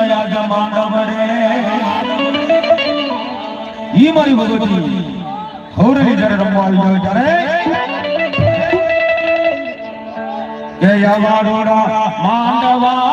આયા જમાનવ રે ઈ મારી ભગવતી હવરેલી જ્યારે રમવા આવી જાય ત્યારે કે યવારોડા માંડવારો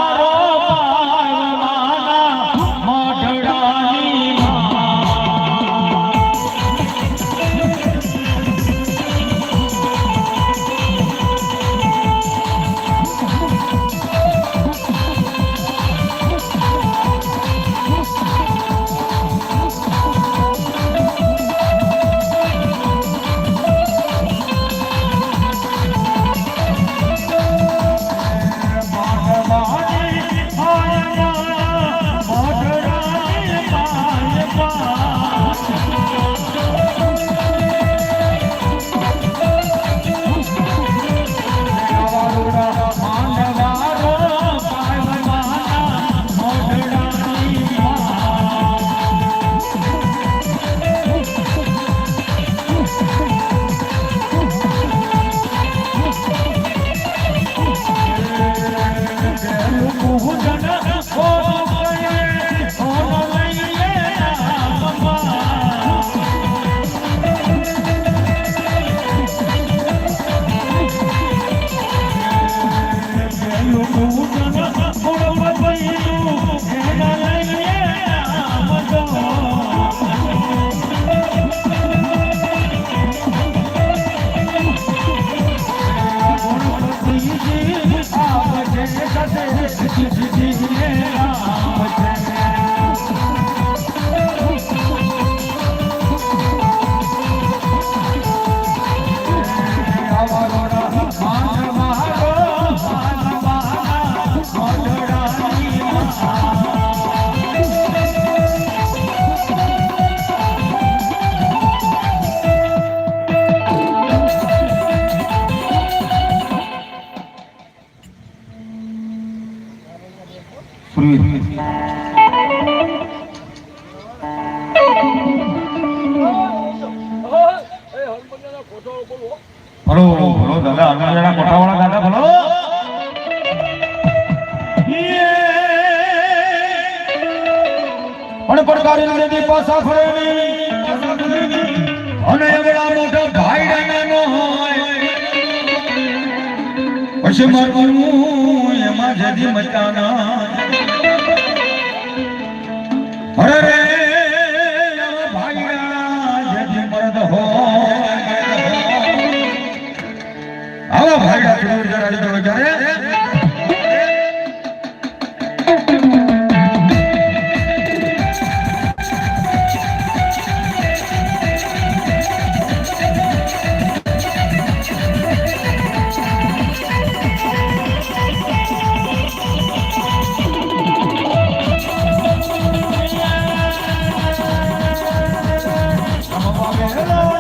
ભલો ભલો દાદા અંધારા કોઠાવાળા દાદા ભલો પણ પડકારી નદી પાછા ફરે અને એવડા મોટા ભાઈ નો હોય. પછી જદી મચાના. અરે રે ભાઈરા જદી મરદ હો આવા ભાઈરા જરૂર જરા જરા. Hello.